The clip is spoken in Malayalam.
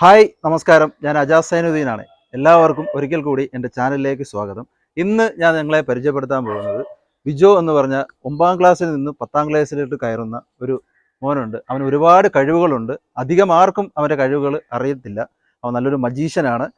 ഹായ് നമസ്കാരം. ഞാൻ അജാസ് സൈനുദ്ദീനാണ്. എല്ലാവർക്കും ഒരിക്കൽ കൂടി എന്റെ ചാനലിലേക്ക് സ്വാഗതം. ഇന്ന് ഞാൻ നിങ്ങളെ പരിചയപ്പെടുത്താൻ പോകുന്നത് വിജോ എന്ന് പറഞ്ഞ ഒമ്പതാം ക്ലാസ്സിൽ നിന്ന് പത്താം ക്ലാസ്സിലോട്ട് കയറുന്ന ഒരു മോനുണ്ട്. അവന് ഒരുപാട് കഴിവുകളുണ്ട്. അധികം ആർക്കും അവന്റെ കഴിവുകൾ അറിയത്തില്ല. അവൻ നല്ലൊരു മജീഷ്യനാണ്.